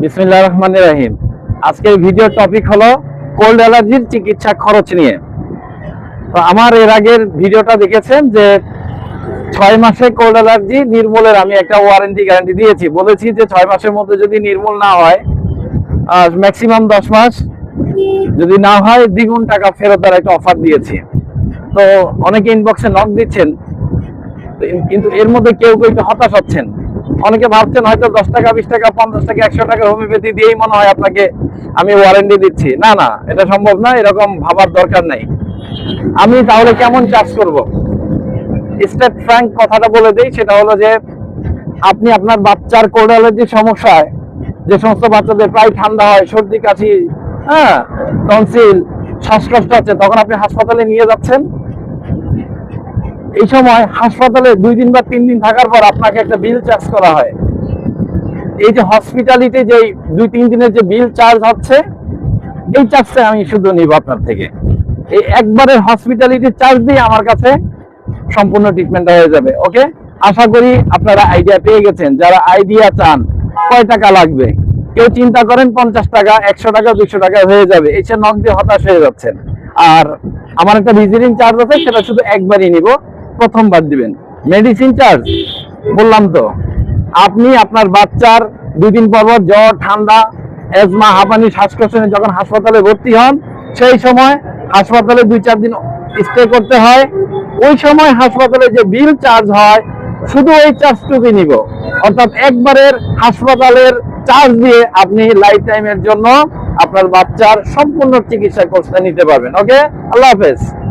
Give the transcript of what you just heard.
বিসমিল্লাহ রহমান রাহিম। আজকের video topic হলো কোল্ড অ্যালার্জির চিকিৎসা খরচ নিয়ে। তো আমার এর আগের ভিডিওটা দেখেছেন যে ছয় মাসে কোল্ড অ্যালার্জি নির্মূলের আমি একটা ওয়ারেন্টি গ্যারান্টি দিয়েছি। বলেছি যে ছয় মাসের মধ্যে যদি নির্মূল না হয় ম্যাক্সিমাম দশ মাস। যদি না হয়, দ্বিগুণ টাকা ফেরত দেওয়ার একটা অফার দিয়েছি। তো অনেকে ইনবক্সে নক দিচ্ছেন। কিন্তু এর মধ্যে কেউ কেউ একটু হতাশ হচ্ছেন। অনেকে ভাবছেন হয়তো দশ টাকা, বিশ টাকা, পঞ্চাশ টাকা, একশো টাকা হোমিওপ্যাথি দিয়েই মনে হয় আপনাকে আমি ওয়ারেন্টি দিচ্ছি। না না, এটা সম্ভব না, এরকম ভাবার দরকার নাই। আমি তাহলে কেমন চার্জ করব? স্টেট ফ্র্যাঙ্ক কথাটা বলে দিই, সেটা হলো যে আপনি আপনার বাচ্চার কোল্ড অ্যালার্জির সমস্যায় যে সমস্ত বাচ্চাদের প্রায় ঠান্ডা হয়, সর্দি, কাশি হ্যাঁ টনসিল শ্বাসকষ্ট আছে, তখন আপনি হাসপাতালে নিয়ে যাচ্ছেন। এই সময় হাসপাতালে দুই দিন বা তিন দিন থাকার পর আপনাকে একটা বিল চার্জ করা হয়। এই যে হসপিটালিটি যে দুই, তিন দিনের যে বিল চার্জ হচ্ছে, এই চার্জটা আমি শুধু নিব আপনার থেকে। এই একবারের হসপিটালিটি চার্জ দিয়ে আমার কাছে সম্পূর্ণ ট্রিটমেন্টটা হয়ে যাবে ওকে আশা করি আপনারা আইডিয়া পেয়ে গেছেন। যারা আইডিয়া চান, কয় টাকা লাগবে? কেউ চিন্তা করেন পঞ্চাশ টাকা, একশো টাকা দুশো টাকা হয়ে যাবে। এসে নখ দিয়ে হতাশ হয়ে যাচ্ছেন। আর আমার একটা ভিজিটিং চার্জ আছে, সেটা শুধু একবারই নিব। প্রথমবার দিবেন। মেডিসিন চার্জ বললাম তো। আপনি আপনার বাচ্চার দুই দিন পর পর জ্বর, ঠান্ডা এজমা হাঁপানি শ্বাসকষ্টে যখন হাসপাতালে ভর্তি হন, সেই সময় হাসপাতালে দুই চার দিন স্টে করতে হয়। ওই সময় হাসপাতালে যে বিল চার্জ হয়, শুধু ওই চার্জটুকুই নিব। অর্থাৎ একবারের হাসপাতালের চার্জ দিয়ে আপনি লাইফ টাইমের জন্য আপনার বাচ্চার সম্পূর্ণ চিকিৎসা কোর্সটা নিতে পারবেন। ওকে আল্লাহ হাফেজ।